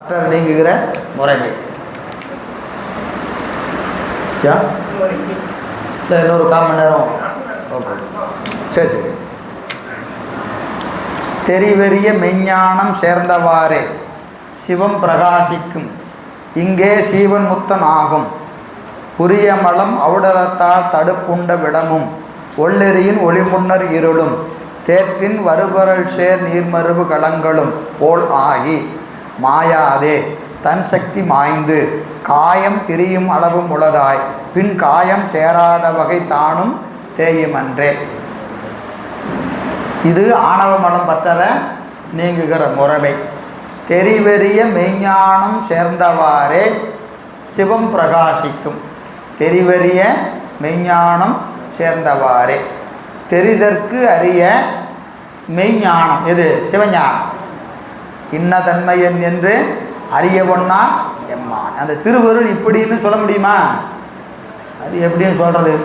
Doctor நீங்குகிற முறைமை. யா? இல்லை இன்னொரு கால் மணி நேரம். ஓகே. சரி சரி. தெரிவெறிய மெஞ்ஞானம் சேர்ந்தவாறே சிவம் பிரகாசிக்கும். இங்கே சீவன் முத்தன் ஆகும். உரிய மலம் அவுடலத்தால் தடுப்புண்ட விடமும். ஒள்ளெறியின் ஒளிமுன்னர் இருளும். தேற்றின் வருபரல் சேர் நீர்மருவு களங்களும் போல் ஆகி. மாயாதே. தன் சக்தி மாய்ந்து. காயம் திரியும் அளவும் உளதாய். பின் காயம் சேராத வகை தானும் தேயுமன்றே. இது ஆணவ மலம் பத்தர நீங்குகிற முறைமை. தெரிவெறிய மெய்ஞானம் சேர்ந்தவாறே சிவம் பிரகாசிக்கும். தெரிவெறிய மெய்ஞானம் சேர்ந்தவாறே. தெரிதற்கு அறிய மெய்ஞானம். எது? சிவஞானம். இன்ன தன்மையன் என்று அறிய பொண்ணா எம்மான். அந்த திருவருள் இப்படின்னு சொல்ல முடியுமா? அது எப்படின்னு சொல்கிறது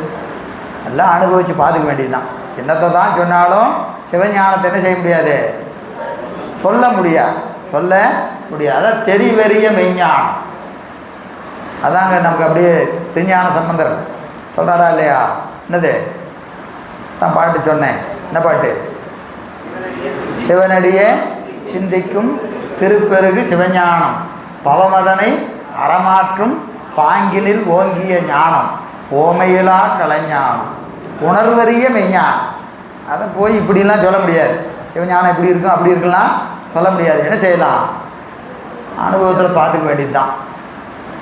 எல்லாம் அனுபவித்து பார்த்துக்க வேண்டியதுதான். என்னத்தை தான் சொன்னாலும் சிவஞானத்தை என்ன செய்ய முடியாது? சொல்ல முடியாது சொல்ல முடியாது. அதான் தெரிவெறிய மெய்ஞானம். அதாங்க நமக்கு அப்படியே திருஞான சம்பந்தர் சொல்கிறாரா இல்லையா? என்னது? நான் பாட்டு சொன்னேன். என்ன பாட்டு? சிவனடியே சிந்திக்கும் திருப்பெருகு சிவஞானம். பவமதனை அறமாற்றும் பாங்கினில் ஓங்கிய ஞானம். ஓமையிலா கலைஞானம். உணர்வறிய மெய்ஞானம். அதை போய் இப்படிலாம் சொல்ல முடியாது. சிவஞானம் இப்படி இருக்கும் அப்படி இருக்கலாம் சொல்ல முடியாது. என்ன செய்யலாம்? அனுபவத்தில் பார்த்துக்க வேண்டியது தான்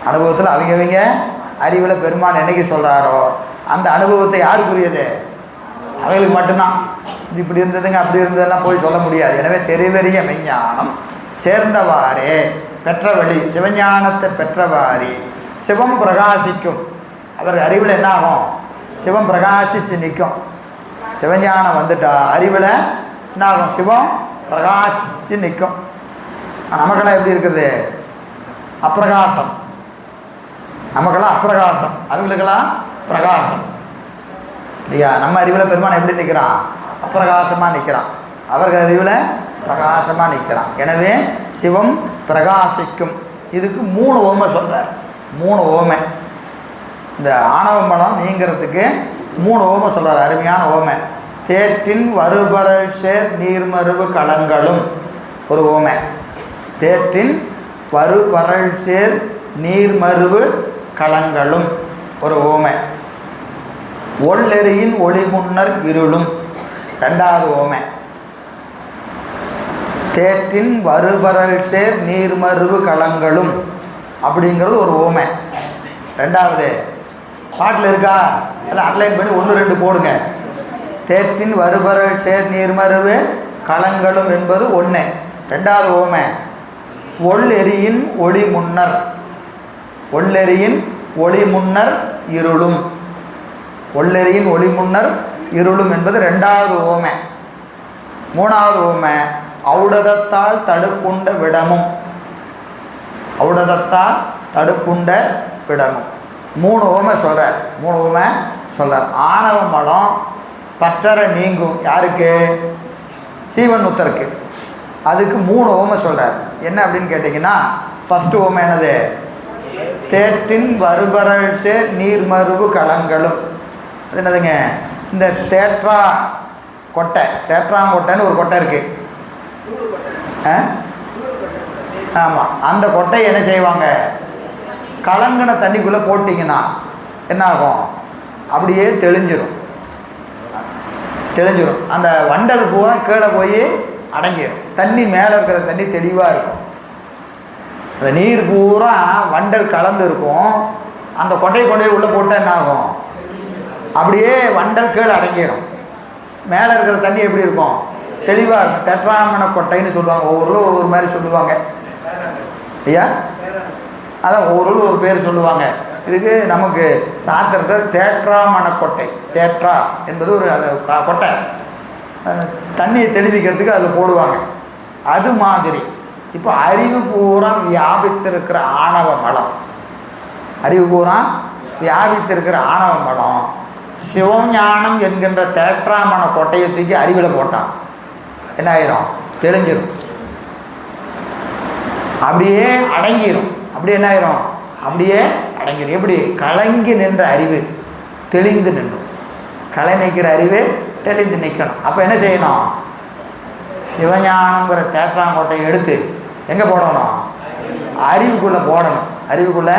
அனுபவத்தில் அவங்கவங்க அறிவில் பெருமான் என்னைக்கு சொல்கிறாரோ அந்த அனுபவத்தை யாருக்குரியது அவைகளுக்கு மட்டும்தான். இப்படி இருந்ததுங்க அப்படி இருந்ததெல்லாம் போய் சொல்ல முடியாது. எனவே தெரிவெறிய மெஞ்ஞானம் சேர்ந்தவாறே பெற்றவழி சிவஞானத்தை பெற்றவாறே சிவம் பிரகாசிக்கும். அவர் அறிவில் என்ன ஆகும்? சிவம் பிரகாசித்து நிற்கும். சிவஞானம் வந்துட்டா அறிவில் என்ன ஆகும்? சிவம் பிரகாசித்து நிற்கும். நமக்கெல்லாம் எப்படி இருக்குது? அப்பிரகாசம். நமக்கெல்லாம் அப்பிரகாசம். அவங்களுக்கெல்லாம் பிரகாசம். இல்லையா நம்ம அறிவில் பெருமான் எப்படி நிற்கிறான் அப்பிரகாசமாக நிற்கிறான் அவர்கள் அறிவில் பிரகாசமாக நிற்கிறான் எனவே சிவம் பிரகாசிக்கும். இதுக்கு மூணு ஓமை சொல்கிறார் மூணு ஓமை. இந்த ஆணவ மலம் நீங்கிறதுக்கு மூணு ஓமை சொல்கிறார் அருமையான ஓமை. தேற்றின் வருபரல் சேர் நீர்மருவு களங்களும் ஒரு ஓமை. தேற்றின் வருபரல் சேர் நீர்மருவு களங்களும் ஒரு ஓமை. ஒள்ளெறியில் ஒளி முன்னர் இருளும். ரெண்டாவது ஓமை. தேற்றின் வருபரல் சேர் நீர்மருவு களங்களும் அப்படிங்கிறது ஒரு ஓமை. ரெண்டாவது பாட்டில் இருக்கா? எல்லாம் அன்லைன் பண்ணி ஒன்று ரெண்டு போடுங்க. தேற்றின் வருபரல் சேர் நீர்மருவு களங்களும் என்பது ஒன்று ரெண்டாவது ஓமை ஒள்ளெறியின் ஒளி முன்னர் ஒள்ளெறியின் ஒளி முன்னர் இருளும். ஒள்ளெறியின் ஒளி முன்னர் இருளும் என்பது ரெண்டாவது ஓமை. மூணாவது ஓமை ஔடதத்தால் தடுப்புண்ட விடமும். ஔடதத்தால் தடுப்புண்ட விடமும். மூணு ஓமை சொல்கிறார் மூணு ஓமை சொல்கிறார் ஆணவ மலம் பற்றரை நீங்கும். யாருக்கு? சீவன் முத்தருக்கு அதுக்கு மூணு ஓமை சொல்கிறார் என்ன அப்படின்னு கேட்டிங்கன்னா ஃபஸ்ட்டு ஓமை என்னது? தேற்றின் வருபரல் சேர் நீர்மருவு களங்களும் அது என்னதுங்க? இந்த தேற்றா கொட்டை. தேற்றாங்கொட்டைன்னு ஒரு கொட்டை இருக்குது ஆ? ஆமாம் அந்த கொட்டையை என்ன செய்வாங்க? கலங்கின தண்ணிக்குள்ளே போட்டிங்கன்னா என்ன ஆகும் அப்படியே தெளிஞ்சிரும். தெளிஞ்சிரும். அந்த வண்டல் பூரா கீழே போய் அடங்கிடும் தண்ணி மேலே இருக்கிற தண்ணி தெளிவாக இருக்கும். அந்த நீர் பூரா வண்டல் கலந்து இருக்கும். அந்த கொட்டையை கொண்டு போய் உள்ளே போட்டால் என்ன ஆகும் அப்படியே வண்டல் கீழே அடங்கிடும் மேலே இருக்கிற தண்ணி எப்படி இருக்கும்? தெளிவாக இருக்கும். தெற்றாமண கொட்டைன்னு சொல்லுவாங்க. ஒவ்வொரு ஊரில் ஒரு மாதிரி சொல்லுவாங்க. ஐயா? அதான் ஒவ்வொரு ஊரில் ஒரு பேர் சொல்லுவாங்க. இதுக்கு நமக்கு சாத்திரத்தை தேற்றாமண கொட்டை. தேற்றா என்பது ஒரு அது கொட்டை. தண்ணியை தெளிவிக்கிறதுக்கு அதில் போடுவாங்க. அது மாதிரி. இப்போ அறிவு பூரா வியாபித்திருக்கிற ஆணவ மலம் அறிவு பூரா வியாபித்திருக்கிற ஆணவ மலம் சிவஞானம் என்கின்ற தேற்றாமண கோட்டையை தூக்கி அறிவில் போட்டான். என்ன ஆயிரும்? தெளிஞ்சிடும் அப்படியே அடங்கிடும் அப்படியே என்ன ஆயிரும்? அப்படியே அடங்கிடும் எப்படி? கலங்கி நின்ற அறிவு தெளிந்து நின்றும். கலை நிற்கிற அறிவு தெளிந்து நிற்கணும் அப்போ என்ன செய்யணும்? சிவஞானங்கிற தேற்றாங்கோட்டையை எடுத்து எங்கே போடணும்? அறிவுக்குள்ளே போடணும். அறிவுக்குள்ளே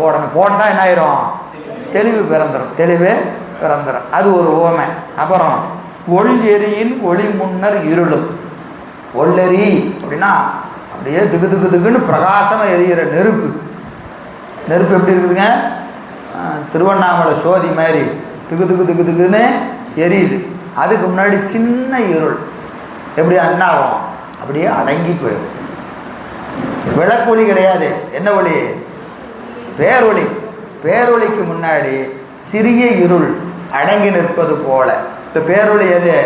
போடணும். போட்டால் என்ன ஆயிரும்? தெளிவு பிறந்துடும் தெளிவு பிறந்துடும் அது ஒரு ஓமை. அப்புறம் ஒள் எரியின் ஒளி முன்னர் இருளும். ஒள்ளெறி அப்படின்னா அப்படியே திகு திகு திகுன்னு பிரகாசமாக எரியிற நெருப்பு. நெருப்பு எப்படி இருக்குதுங்க? திருவண்ணாமலை சோதி மாதிரி திகு திகு திகு திகுன்னு எரியுது. அதுக்கு முன்னாடி சின்ன இருள். எப்படி அண்ணாகும் அப்படியே அடங்கி போயிடும் விளக்கொலி கிடையாது. என்ன ஒளி? பேரொளி. பேரொளிக்கு முன்னாடி சிறிய இருள் அடங்கி நிற்பது போல. இப்போ பேருள் எது?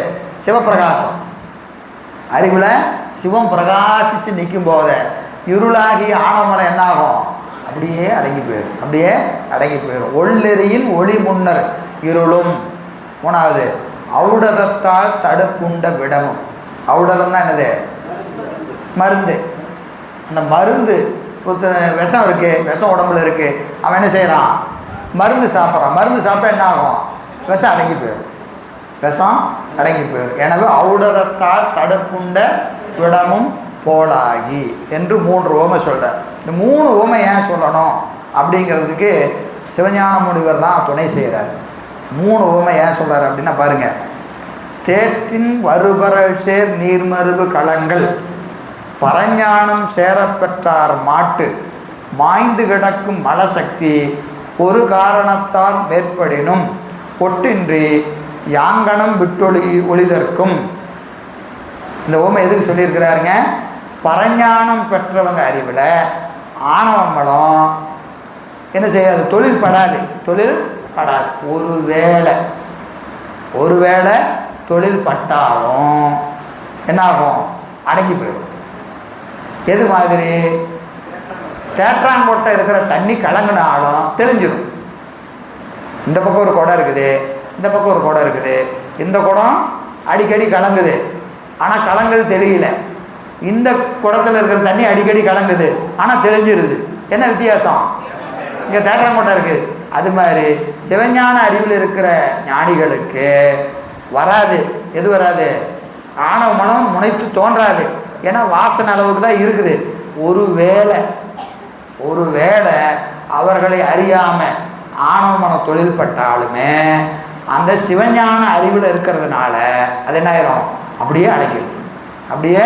சிவப்பிரகாசம். அறிவில் சிவம் பிரகாசித்து நிற்கும் போது இருளாகி ஆனமலை என்னாகும்? அப்படியே அடங்கி போயிடும் அப்படியே அடங்கி போயிடும் ஒள்ளெறியில் ஒளி முன்னர் இருளும். மூணாவது ஔடதத்தால் தடுப்புண்ட விடமும் ஔடதம்னா என்னது? மருந்து. அந்த மருந்து இப்போ விஷம் இருக்குது விஷம் உடம்புல இருக்குது அவன் என்ன செய்கிறான் மருந்து சாப்பிட்றான். மருந்து சாப்பிட்டா என்ன ஆகும் விஷம் அடங்கி போயிடும் விஷம் அடங்கி போயிடும் எனவே ஔடதத்தால் தடுப்புண்ட விடமும் போலாகி என்று மூன்று ஓமை சொல்கிறார் இந்த மூணு ஓமை ஏன் சொல்லணும்? அப்படிங்கிறதுக்கு சிவஞான முனிவர் தான் துணை செய்கிறார் மூணு ஓமை ஏன் சொல்கிறார் அப்படின்னா பாருங்கள் தேற்றின் வருபரல் சேர் நீர்மருவு களங்கள் பரஞானம் சேரப்பெற்றார் மாட்டு. மாய்ந்து கிடக்கும் மலசக்தி. ஒரு காரணத்தால் மேற்படினும் ஒட்டின்றி யாங்கனம் விட்டொளி ஒளிதற்கும். இந்த ஓமை எதுக்கு சொல்லியிருக்கிறாருங்க? பரஞானம் பெற்றவங்க அறிவில் ஆணவங்களும் என்ன செய்யாது? தொழில் படாது. தொழில் படாது. ஒரு வேளை. ஒருவேளை தொழில் பட்டாலும் என்னாகும்? அடங்கி போயிடும். எது மாதிரி? தேற்றாங்கோட்டை இருக்கிற தண்ணி கலங்கினாலும் தெளிஞ்சிடும் இந்த பக்கம் ஒரு குடம் இருக்குது இந்த பக்கம் ஒரு குடம் இருக்குது. இந்த குடம் அடிக்கடி கலங்குது. ஆனால் கலங்கள் தெளியல. இந்த குடத்தில் இருக்கிற தண்ணி அடிக்கடி கலங்குது. ஆனால் தெளிஞ்சிருது. என்ன வித்தியாசம்? இங்கே தேற்றாங்கோட்டை இருக்குது அது மாதிரி சிவஞான அறிவில் இருக்கிற ஞானிகளுக்கு வராது. எது வராது? ஆணவ மனம் முனைத்து தோன்றாது. ஏன்னா வாசனை அளவுக்கு தான் இருக்குது. ஒரு வேளை ஒரு வேளை அவர்களை அறியாமல் ஆணவ மன தொழில் பட்டாலுமே அந்த சிவஞான அறிவில் இருக்கிறதுனால அது என்ன ஆயிரும் அப்படியே அடங்கிடும் அப்படியே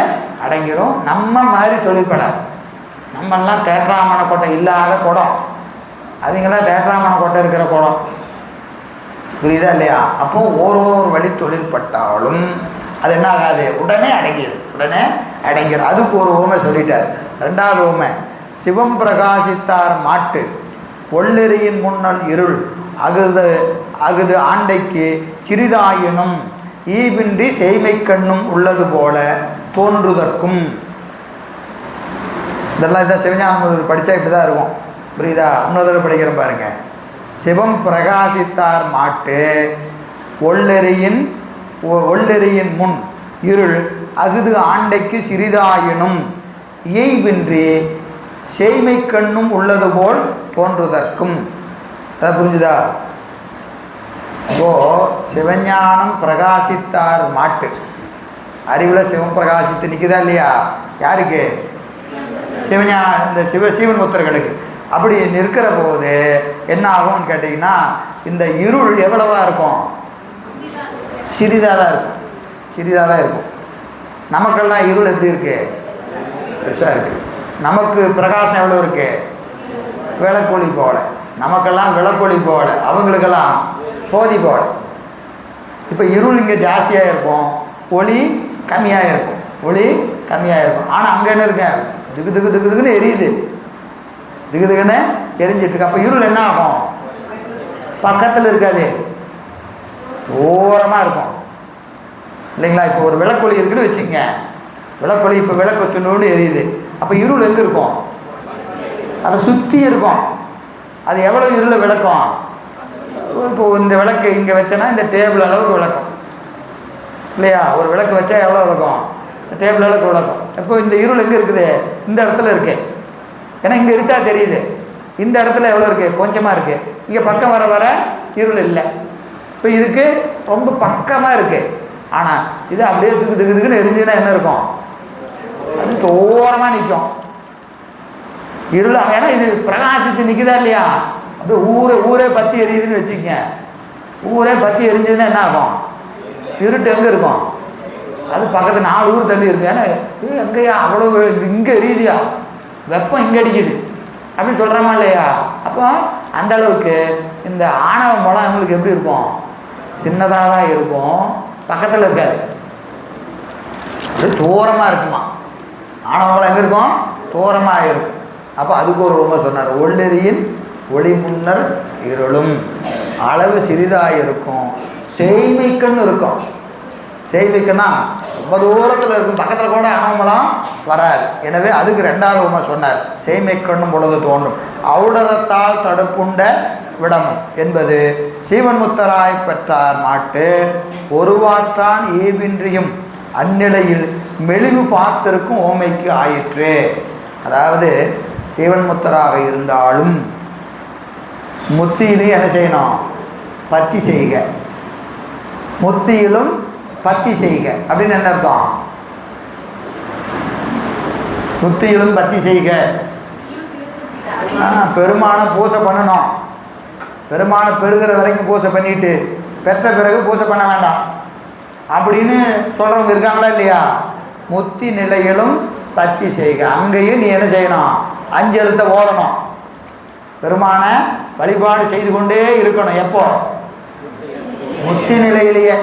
அடங்கிடும் நம்ம மாதிரி தொழில்படாது. நம்மெல்லாம் தேற்றாமண கோட்டை இல்லாத குடம். அவங்களாம் தேற்றாமண கோட்டை இருக்கிற குடம். புரியுதா இல்லையா? அப்போ ஓரோரு வழி தொழிற்பட்டாலும் அது என்ன ஆகாது உடனே அடங்கிடும் உடனே அடங்கிடும் அதுக்கு ஒரு ஓமை சொல்லிட்டார். ரெண்டாவது ஓமை. சிவம் பிரகாசித்தார் மாட்டு ஒள்ளெறியின் முன்னல் இருள் அகுது அகுது ஆண்டைக்கு சிறிதாயினும் ஈவின்றி செய்மை கண்ணும் உள்ளது போல தோன்றுதற்கும். இதெல்லாம் இதான் சிவஞானம் படித்தா இப்படி தான் இருக்கும். புரியுதா? இன்னொரு தடவை படிக்கிறேன் பாருங்க. சிவம் பிரகாசித்தார் மாட்டு ஒள்ளெறியின் ஒ- ஒள்ளெறியின் முன் இருள் அகுது ஆண்டைக்கு சிறிதாயினும் இயைபின்றி செய்மை கண்ணும் உள்ளது போல் தோன்றுதற்கும். அதை புரிஞ்சுதா? இப்போ சிவஞானம் பிரகாசித்தார் மாட்டு. அறிவில் சிவம் பிரகாசித்து நிற்குதா இல்லையா? யாருக்கு? சிவஞா இந்த சிவ சிவன் புத்தர்களுக்கு அப்படி நிற்கிற போது என்ன ஆகும்னு கேட்டிங்கன்னா இந்த இருள் எவ்வளவா இருக்கும்? சிறிதாக தான் இருக்கும். சிறிதாக தான் இருக்கும். நமக்கெல்லாம் இருள் எப்படி இருக்கு? பெருசாக இருக்குது நமக்கு பிரகாசம் எவ்வளோ இருக்கு? விளக்கொளி போல. நமக்கெல்லாம் விளக்கொலி போல. அவங்களுக்கெல்லாம் சோதி போல. இப்போ இருள் இங்கே ஜாஸ்தியாக இருக்கும். ஒளி கம்மியாக இருக்கும். ஒளி கம்மியாக இருக்கும். ஆனால் அங்கே என்ன இருக்கு? திகு திகு திகு திகுன்னு எரியுது. திகு திகுன்னு எரிஞ்சிட்டு இருக்கு. அப்போ இருள் என்ன ஆகும்? பக்கத்தில் இருக்காது. ஓரமாக இருக்கும். இல்லைங்களா? இப்போ ஒரு விளக்கொளி இருக்குன்னு வச்சுக்கோங்க. விளக்கொளி இப்போ விளக்கு வச்சுன்னு எரியுது. அப்போ இருள் எங்கே இருக்கும்? அதை சுற்றி இருக்கும். அது எவ்வளோ இருளை விளக்கும்? இப்போ இந்த விளக்கு இங்கே வச்சேன்னா இந்த டேபிள் அளவுக்கு விளக்கும். இல்லையா? ஒரு விளக்கு வச்சா எவ்வளோ விளக்கும்? டேபிள் அளவுக்கு விளக்கும். இப்போ இந்த இருள் எங்கே இருக்குது? இந்த இடத்துல இருக்கு. ஏன்னா இங்கே இருட்டாக தெரியுது. இந்த இடத்துல எவ்வளோ இருக்குது கொஞ்சமாக இருக்குது இங்கே பக்கம் வர வர இருள் இல்லை. இப்போ இதுக்கு ரொம்ப பக்கமாக இருக்குது ஆனால் இது அப்படியே துக்கு துக்கு துக்குன்னு எரிஞ்சுன்னா என்ன இருக்கும்? அது தோரமாக நிற்கும் இருள? ஏன்னா இது பிரகாசித்து நிற்குதா இல்லையா? அப்படியே ஊரே ஊரே பற்றி எரியுதுன்னு வச்சுக்கங்க. ஊரே பற்றி எரிஞ்சதுன்னா என்ன ஆகும்? இருட்டு எங்கே இருக்கும்? அது பக்கத்தில் நாலு ஊர் தள்ளி இருக்கு. ஏன்னா எங்கேயா? அவ்வளோ இங்கே எரியுதியா? வெப்பம் இங்கே அடிக்குது. அப்படின்னு சொல்கிறோமா இல்லையா? அப்போ அந்த அளவுக்கு இந்த ஆணவ மூலம் அவங்களுக்கு எப்படி இருக்கும்? சின்னதாக தான் இருக்கும். பக்கத்தில் இருக்காது. அது தூரமாக இருக்குமா? ஆணவ எங்கே இருக்கும்? தூரமாக இருக்கும். அப்போ அதுக்கு ஒரு உண்மை சொன்னார். ஒள்ளெறியின் ஒளி முன்னர் இருளும். அளவு சிறிதாக இருக்கும். செய்மிக்கன்னு இருக்கும். செய்மிக்கன்னா ரொம்ப தூரத்தில் இருக்கும். பக்கத்தில் கூட அனவமலம் வராது. எனவே அதுக்கு ரெண்டாவது உண்மை சொன்னார். செய்மைக்கண்ணும் பொழுது தோன்றும். அவுடதத்தால் தடுப்புண்ட விடமும். என்பது சீவன் முத்தராய் பெற்றார் மாட்டு. ஒருவாற்றான் ஏவின்றியும் அந்நிலையில் மெலிவு பார்த்திருக்கும் ஓமைக்கு ஆயிற்று. அதாவது சிவன் முத்தராக இருந்தாலும் முத்தியிலையும் என்ன செய்யணும் பத்தி செய்க. முத்தியிலும் பத்தி செய்க. அப்படின்னு என்ன அர்த்தம்? முத்தியிலும் பத்தி செய்க. பெருமானை பூசை பண்ணணும். பெருமானை பெருகிற வரைக்கும் பூசை பண்ணிட்டு பெற்ற பிறகு பூசை பண்ண வேண்டாம். அப்படின்னு சொல்கிறவங்க இருக்காங்களா இல்லையா? முத்தி நிலையிலும் பத்தி செய்க. அங்கேயும் நீ என்ன செய்யணும்? அஞ்சு எழுத்தை ஓதணும். பெருமான வழிபாடு செய்து கொண்டே இருக்கணும். எப்போ? முத்தி நிலையிலேயே.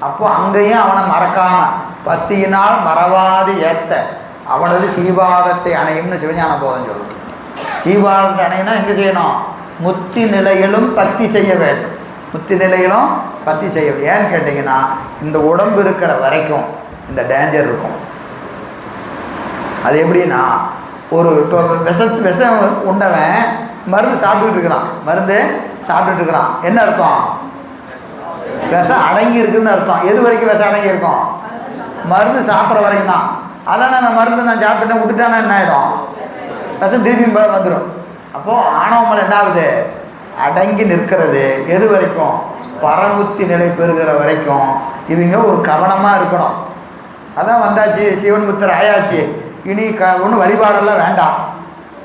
அப்போ அங்கேயும் அவனை மறக்காம பத்தியினால் மறவாது ஏத்த. அவனது சீபாதத்தை அணையும்னு சிவஞான போதம் சொல்லும் சீபாதத்தை அணையினா எங்கே செய்யணும்? முத்தி நிலையிலும் பத்தி செய்ய வேண்டும். முத்தி நிலையிலும் பத்தி செய்ய முடியும் ஏன்னு கேட்டிங்கன்னா இந்த உடம்பு இருக்கிற வரைக்கும் இந்த டேஞ்சர் இருக்கும். அது எப்படின்னா ஒரு இப்போ விஷ விஷம் உண்டவன் மருந்து சாப்பிட்டுட்டு இருக்கிறான். மருந்து சாப்பிட்டுட்டு இருக்கிறான். என்ன அர்த்தம்? விஷம் அடங்கி இருக்குதுன்னு அர்த்தம். எது வரைக்கும் விஷம் அடங்கி இருக்கும்? மருந்து சாப்பிட்ற வரைக்கும் தான். அதான் நான் மருந்து நான் சாப்பிட்டேன் விட்டுட்டானா என்ன ஆகிடும் விஷம் திரும்பி வந்துடும் அப்போது ஆணவமல் என்ன ஆகுது? அடங்கி நிற்கிறது. எது வரைக்கும்? பரமுத்தி நிலை பெறுகிற வரைக்கும் இவங்க ஒரு கவனமாக இருக்கணும். அதான் வந்தாச்சு சிவன் முத்தர் ஆயாச்சு. இனி க ஒன்றும் வழிபாடெல்லாம் வேண்டாம்.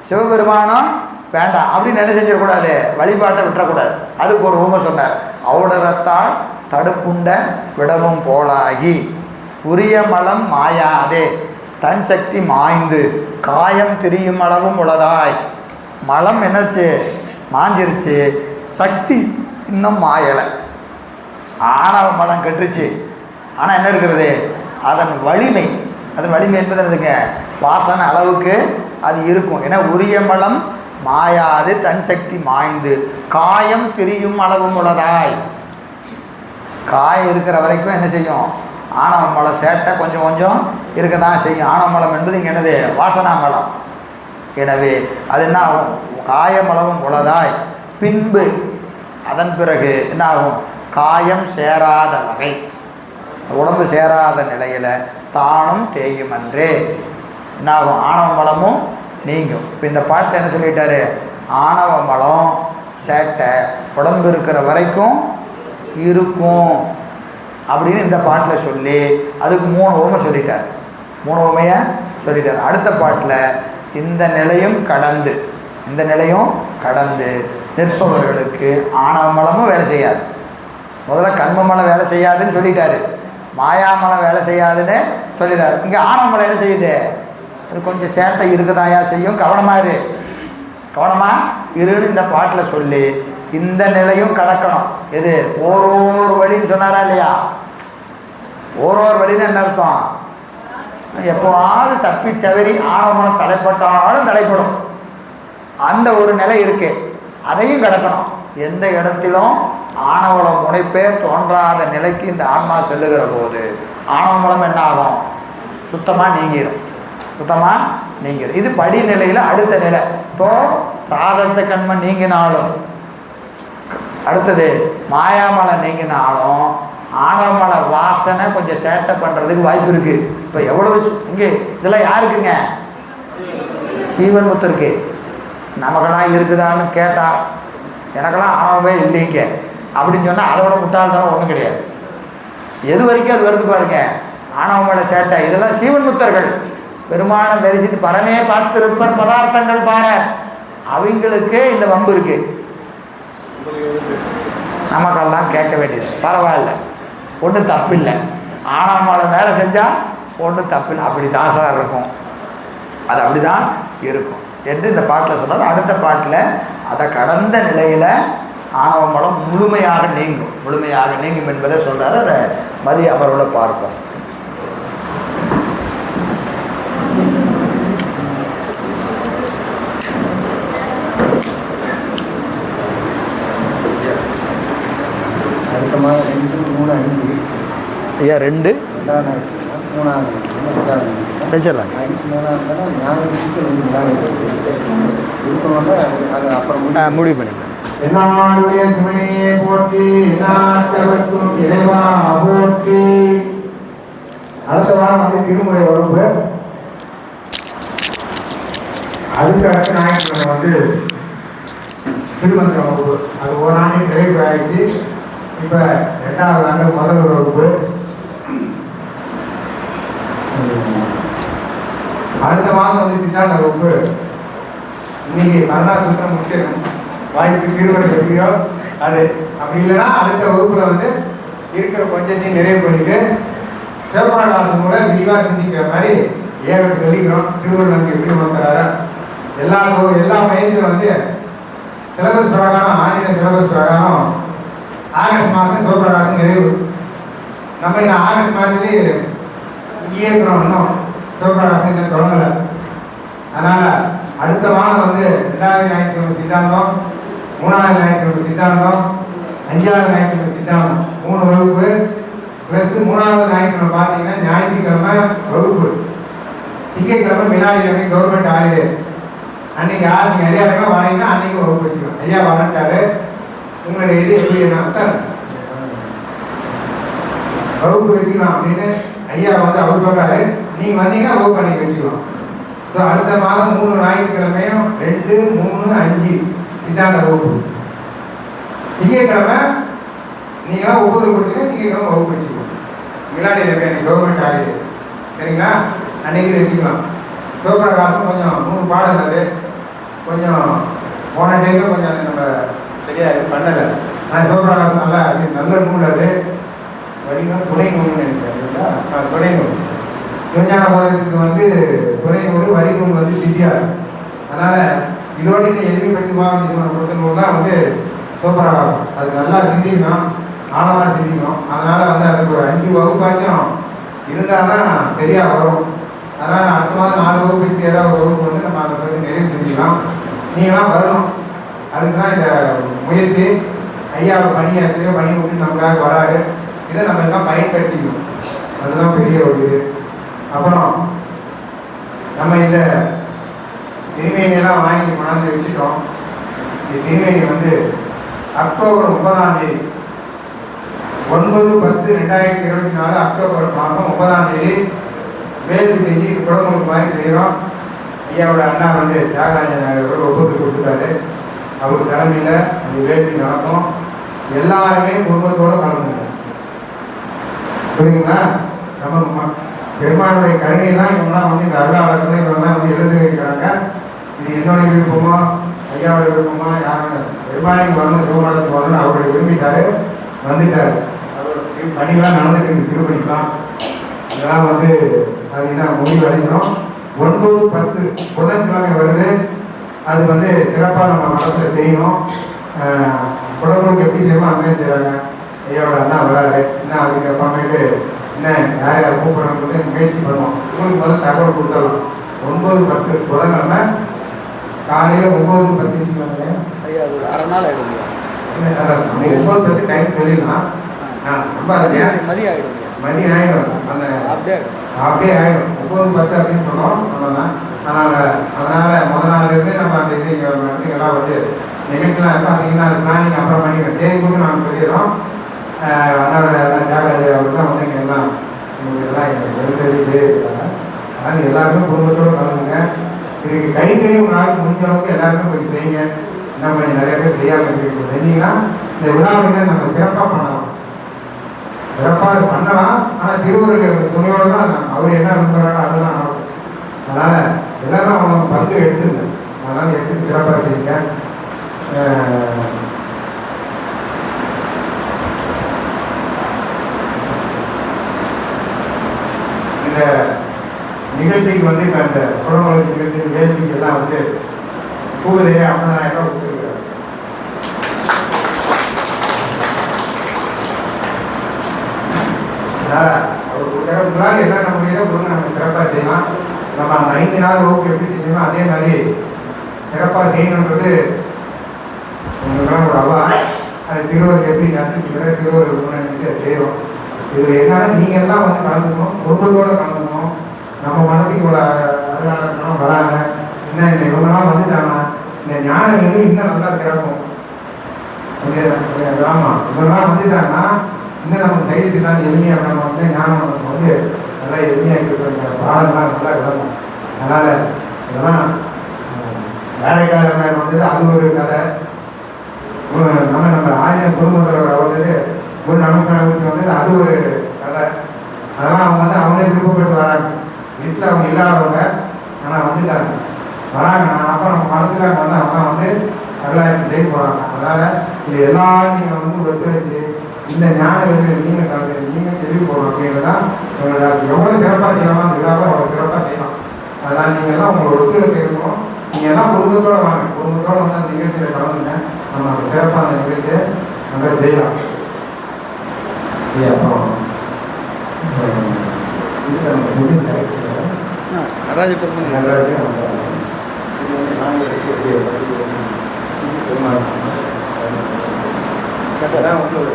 சிவபெருமானம் வேண்டாம். அப்படின்னு என்ன செஞ்சிடக்கூடாது. வழிபாட்டை விட்டுறக்கூடாது. அதுக்கு ஒரு ஊமை சொன்னார். அவுடரத்தால் தடுப்புண்ட விடவும் போலாகி உரிய மலம் மாயாதே தன் சக்தி மாய்ந்து காயம் திரியும் அளவும் உளதாய். மலம் என்னச்சு? மாஞ்சிருச்சு. சக்தி இன்னும் மாயலை. ஆணவ மலம் கட்டுச்சு ஆனால் என்ன இருக்கிறது? அதன் வலிமை. அதன் வலிமை என்பது என்னதுங்க? வாசன அளவுக்கு அது இருக்கும். ஏன்னா உரிய மலம் மாயாது தன் சக்தி மாய்ந்து. காயம் திரியும் அளவும் உள்ளதாய். காயம் இருக்கிற வரைக்கும் என்ன செய்யும்? ஆணவ மலம் சேட்டை கொஞ்சம் கொஞ்சம் இருக்க தான் செய்யும். ஆணவ மலம் என்பது இங்கே என்னது? வாசனா மலம். எனவே அது என்ன ஆகும்? காயமளவும் உளதாய். பின்பு அதன் பிறகு என்ன ஆகும் காயம் சேராத வகை. உடம்பு சேராத நிலையில் தானும் தேயும் அன்றே. என்ன ஆகும் ஆணவ மலமும் நீங்கும். இப்போ இந்த பாட்டில் என்ன சொல்லிட்டாரு? ஆணவ மலம் சேட்டை உடம்பு இருக்கிற வரைக்கும் இருக்கும். அப்படின்னு இந்த பாட்டில் சொல்லி அதுக்கு மூணு ஓமை சொல்லிட்டார். மூணு ஓமையை சொல்லிட்டார். அடுத்த பாட்டில் இந்த நிலையும் கடந்து. இந்த நிலையும் கடந்து நிற்பவர்களுக்கு ஆணவ மலமும் வேலை செய்யாது. முதல்ல கண்ம மலம் வேலை செய்யாதுன்னு சொல்லிட்டாரு. மாயாமலம் வேலை செய்யாதுன்னு சொல்லிட்டாரு. இங்கே ஆணவ மலம் என்ன செய்யுது? அது கொஞ்சம் சேட்டை இருக்குதாயா செய்யும். கவனமாக இரு. கவனமாக இருன்னு இந்த பாட்டில் சொல்லி. இந்த நிலையும் கடக்கணும். எது? ஓரோரு வழின்னு சொன்னாரா இல்லையா? ஓரோரு வழின்னு என்ன அர்த்தம்? எப்போவாவது தப்பி தவறி ஆணவமனம் தலைப்பட்டாலும் தலைப்படும் அந்த ஒரு நிலை இருக்கு. அதையும் கிடக்கணும். எந்த இடத்திலும் ஆணவள முனைப்பே தோன்றாத நிலைக்கு இந்த ஆன்மா செல்லுகிற போது ஆணவமலம் என்ன ஆகும்? சுத்தமாக நீங்கிடும் சுத்தமாக நீங்கிடும் இது படிநிலையில் அடுத்த நிலை. இப்போது பிராதத்த கண்மை நீங்கினாலும் அடுத்தது மாயாமலை நீங்கினாலும் ஆணவமலை வாசனை கொஞ்சம் சேட்டை பண்ணுறதுக்கு வாய்ப்பு இருக்குது இப்போ எவ்வளோ இங்கே இதெல்லாம் யாருக்குங்க? சீவன் முத்திருக்கு நமக்கெல்லாம் இருக்குதான்னு கேட்டால் எனக்கெல்லாம் ஆணவமே இல்லைங்க. அப்படின்னு சொன்னால் அதோட விட முட்டாள்தனம் ஒன்றும் கிடையாது. எது வரைக்கும் அது வருது பாருங்க. ஆணவமோட சேட்டை. இதெல்லாம் சீவன் முத்தர்கள் பெருமானை தரிசித்து பரமே பார்த்திருப்பர் பதார்த்தங்கள் பார. அவங்களுக்கு இந்த வம்பு இருக்கு. நமக்கெல்லாம் கேட்க வேண்டியது. பரவாயில்ல. ஒன்றும் தப்பில்லை. ஆணவமோட வேலை செஞ்சால் ஒன்றும் தப்பில்லை. அப்படி தான் சார் இருக்கும். அது அப்படி தான் இருக்கும். என்று இந்த பாட்டில் சொன்னார். அடுத்த பாட்டில் அதை கடந்த நிலையில் ஆணவ மலம் முழுமையாக நீங்கும். முழுமையாக நீங்கும் என்பதை சொல்கிறார் அதை மதிய அமரோட பார்ப்போம். அடுத்த மாதம் ரெண்டு மூணு அஞ்சு. ஐயா ரெண்டு. மூணாவது வச்சிடலாங்க அப்புறம் முடிவு பண்ணிக்கலாம் என்னாளுடைய அடுத்த வாரம் வந்து திருமுறை வகுப்பு. அதுக்கு அடுத்த ஞாயிற்றுக்கிழமை வந்து திருமந்திர வகுப்பு அது ஒரு ஆண்டு நிறைவு ஆயிடுச்சு. இப்போ ரெண்டாவது ஆண்டு முதல் வகுப்பு. அடுத்த மாதம் வந்து சித்தாந்த வகுப்பு இன்னைக்கு கருணா சுத்திரம் முடிச்சிடணும். வாய்ப்பு திருவரை எப்படியோ அது. அப்படி இல்லைன்னா அடுத்த வகுப்புல வந்து இருக்கிற கொஞ்சத்தையும் நிறைவு பண்ணிட்டு சிவபிரகாசம் கூட விரிவாக சிந்திக்கிற மாதிரி ஏகர் சொல்லிக்கிறோம். திருவள்ளுவர் எப்படி உணர்த்துறாரு. எல்லா எல்லா பயிற்சியும் வந்து சிலபஸ் பிரகாரம் ஆங்கில சிலபஸ் பிரகாரம் ஆகஸ்ட் மாதம் சிவபிரகாசம் நிறைவு. நம்ம இந்த ஆகஸ்ட் மாதத்துலேயே இங்கேயே இன்னும். சிவபிரகாசம் இன்னும் தொடங்கலை. அதனால அடுத்த வாரம் வந்து ரெண்டாவது ஞாயிற்றுக்கிழமை சித்தாந்தம் மூணாவது ஞாயிற்றுக்கிழமை சித்தாந்தம் அஞ்சாவது ஞாயிற்றுக்கிழமை சித்தாந்தம். மூணு வகுப்பு ப்ளஸ் மூணாவது ஞாயிற்றுக்கிழமை பார்த்தீங்கன்னா ஞாயிற்றுக்கிழமை வகுப்பு. திங்கட்கிழமை மிலாடிக்கிழமை கவர்மெண்ட் ஹாலிடே அன்னைக்கு யார் நீங்கள் அடியாருக்கா வரீங்கன்னா அன்னைக்கு வகுப்பு வச்சுக்கலாம். ஐயா வரட்டாரு உங்களுடைய இது எப்படி அர்த்தம்? வகுப்பு வச்சுக்கலாம் அப்படின்னு ஐயா வந்து அவர் சொல்றாரு. நீங்கள் வந்தீங்கன்னா புக் பண்ணி வச்சுக்கலாம். ஸோ அடுத்த மாதம் மூணு ஞாயிற்றுக்கிழமையும் ரெண்டு மூணு அஞ்சு சித்தாந்த வகுப்பு திங்கட்கிழமை நீங்களாம் ஒப்புதல் கொடுத்தீங்க திங்கட்கிழமை வகுப்பு வச்சுக்கலாம். மிலாடி இருக்கேன் எனக்கு கவர்மெண்ட் ஹாலிடே சரிங்களா? அன்னைக்கு வச்சுக்கலாம். சிவபிரகாசம் கொஞ்சம் மூணு பாடம் இருந்தது கொஞ்சம் போன டைமில் கொஞ்சம் அது நம்ம சரியா இது பண்ணலை. ஆனால் சிவபிரகாசம் நல்லா அது நல்ல நூல் அது. வடிவம் துணை நூல்னு நினைக்கிறேன். இல்லைங்களா? துணை நூல். சிவஞான போதத்துக்கு வந்து துணை நூல் வடிநூல் வந்து சித்தியார் அதனால இதோட இந்த எளிமைப்படுத்தி வாங்க கொடுத்த வந்து சூப்பராக வரும். அது நல்லா சிந்திக்கணும் ஆழமாக சிந்திக்கணும். அதனால வந்து அதுக்கு ஒரு அஞ்சு வகுப்பாச்சும் இருந்தால் தான் சரியாக வரும். அதனால் அடுத்த மாதம் நாலு வகுப்பு ஏதாவது ஒரு வகுப்பு வந்து நம்ம அதை பற்றி நிறைவு செஞ்சுக்கலாம். நீங்களாம் வரணும். அதுக்கு தான் இந்த முயற்சி. ஐயாவை பணியை எத்தனையோ பணி விட்டு நமக்காக வராரு. இதை நம்ம எல்லாம் பயன்படுத்திக்கணும். அதுதான் பெரிய ஒரு இது. அப்புறம் நம்ம இந்த திருமேனியெல்லாம் வாங்கி கொண்டாந்து வச்சுட்டோம். இந்த திருமேனி வந்து அக்டோபர் ஒன்பதாம் தேதி ஒன்பது பத்து ரெண்டாயிரத்தி இருபத்தி நாலு அக்டோபர் மாதம் ஒன்பதாம் தேதி வேலை செஞ்சு குடமுழுக்கு மாதிரி செய்கிறோம் ஐயாவோட அண்ணா வந்து தியாகராஜன் அவரோட ஒப்புதல் கொடுத்துட்டாரு. அவர் தலைமையில் அந்த வேள்வி நடக்கும். எல்லாருமே குடும்பத்தோடு கலந்துங்க. புரியுதுங்களா? நம்ம பெருமானுடைய கருணை தான் இவங்கெல்லாம் வந்து இந்த அருளாளர்கள் இவங்கெல்லாம் வந்து எழுதி வைக்கிறாங்க. இது என்னோட விருப்பமோ ஐயாவோட விருப்பமா யாரும் பெருமானுக்கு வரணும் சிவபாலத்துக்கு வரணும் அவருடைய விரும்பிட்டாரு வந்துட்டாரு. அவருடைய பணிகளாக நடந்துட்டு திருப்பணிக்கலாம் இதெல்லாம் வந்து பார்த்தீங்கன்னா முடிவு அடைக்கணும் ஒன்பது பத்து புதன்கிழமை வருது. அது வந்து சிறப்பாக நம்ம மனசில் செய்யணும். ஆஹ் எப்படி செய்யணும் அந்த செய்கிறாங்க ஐயாவோட அண்ணா வராரு. என்ன அதுக்கு அப்புறமேட்டு என்ன யார் யார் கூப்பிடணுன்றது முயற்சி பண்ணுவோம். உங்களுக்கு முதல்ல தகவல் கொடுத்துடலாம். ஒன்பது பத்து புதன்கிழமை காலையில் ஒம்பது பத்து வச்சுக்கோங்க. ஐயா அது ஒரு அரை நாள் நீங்கள் ஒம்பது பத்து டைம் சொல்லிடலாம். ரொம்ப மதியம் மதியம் ஆகிடும் அந்த அப்படியே ஆயிடும். அப்படியே ஆகிடும் ஒம்பது பத்து அப்படின்னு சொன்னோம். தான் அதனால் அதனால் முத நாள் இருந்து நம்ம அந்த இது இங்க வந்து நிகழ்ச்சிலாம் இருக்கும். அது பிளானிங் அப்புறம் பண்ணிக்கிறோம் தேதி கூட நாங்கள் சொல்லிடுறோம். அண்ணாவோட எல்லாம் தான் வந்து இங்கே எல்லாம் உங்களுக்கு எல்லாம் எங்களுக்கு எழுதி அதனால் எல்லாருமே குடும்பத்தோடு கலந்துங்க. இதுக்கு கைத்தறி உங்களால் முடிஞ்ச அளவுக்கு எல்லாருமே கொஞ்சம் செய்யுங்க. என்ன பண்ணி நிறைய பேர் செய்யாமல் இருக்கு. செஞ்சீங்கன்னா இந்த விழாவை நம்ம சிறப்பாக பண்ணலாம். சிறப்பாக பண்ணலாம். ஆனால் திருவருடைய துணையோடு தான் அவர் என்ன விரும்புகிறாரோ அதுதான் நடக்கும் அதனால் எல்லாரும் அவங்க பங்கு எடுத்துங்க. அதனால் எடுத்து சிறப்பாக செய்யுங்க. இந்த நிகழ்ச்சிக்கு வந்து இப்போ அந்த குடமுழக்கு நிகழ்ச்சி வேள்விக்கு எல்லாம் வந்து பூவிலேயே ஐம்பதாயிரம் ரூபாய் கொடுத்துருக்காரு அதனால அவர் கொடுக்குற முன்னாடி என்ன நம்ம முடியுதோ கொடுங்க நம்ம சிறப்பாக செய்யலாம். நம்ம அந்த ஐந்து நாள் வகுப்பு எப்படி செஞ்சோமோ அதே மாதிரி சிறப்பாக செய்யணுன்றது உங்களுக்கெல்லாம் ஒரு அவா. அது திருவள்ளுவர் எப்படி நடத்திட்டு திருவள்ளுவர் முன்னாடி செய்கிறோம் இதில் என்னன்னா நீங்கள்லாம் வந்து கலந்துக்கணும் குடும்பத்தோடு கலந்துக்கணும். நம்ம மனதுக்கு இவ்வளோ அருளாளர் இருக்கணும் வராங்க. என்ன இந்த இவங்கெல்லாம் வந்துட்டாங்க. இந்த ஞானங்கள் இன்னும் நல்லா சிறக்கும். ஆமாம் இவங்கெல்லாம் வந்துட்டாங்கன்னா இன்னும் நம்ம சைஸ் எல்லாம் எளிமையாக நம்ம வந்து ஞானம் நமக்கு வந்து நல்லா எளிமையாக இருக்கிற பாடம்லாம் நல்லா விளக்கும் அதனால் இதெல்லாம் வேலைக்காரர் வந்தது அது ஒரு கதை. நம்ம நம்ம ஆயிரம் குடும்பத்தில் வந்தது ஒரு நமக்கு வந்தது அது ஒரு கதை. அதெல்லாம் அவங்க வந்து அவங்களே விருப்பப்பட்டு வராங்க. லிஸ்ட்டில் அவங்க இல்லாதவங்க ஆனால் வந்துட்டாங்க. நான் அப்போ நம்ம மனத்துக்காக வந்து அவங்க வந்து வரலாற்று செய்ய போகிறாங்க அதனால் இது எல்லாரும் நீங்கள் வந்து ஒத்துழைச்சு இந்த ஞான வெளியில் நீங்கள் கலந்து நீங்கள் தெளிவு போகணும் அப்படிங்கிறதான் உங்களோட எவ்வளோ சிறப்பாக செய்யலாமோ அந்த விழாவை அவ்வளோ சிறப்பாக செய்யலாம். அதனால் நீங்கள் எல்லாம் உங்களோட ஒத்துழைப்பு இருக்கணும் நீங்கள் எல்லாம் குடும்பத்தோடு வாங்க. குடும்பத்தோடு வந்து அந்த நிகழ்ச்சியில் கலந்துங்க. நம்ம சிறப்பாக அந்த நிகழ்ச்சியை நம்ம செய்யலாம் இது அப்புறம் உம், இதுல நம்ம சொல்லி தரக்கூடிய நடராஜ பெருமாள் நம்ம இது வந்து நாங்கள் இருக்கக்கூடிய பெருமாள். வந்து ஒரு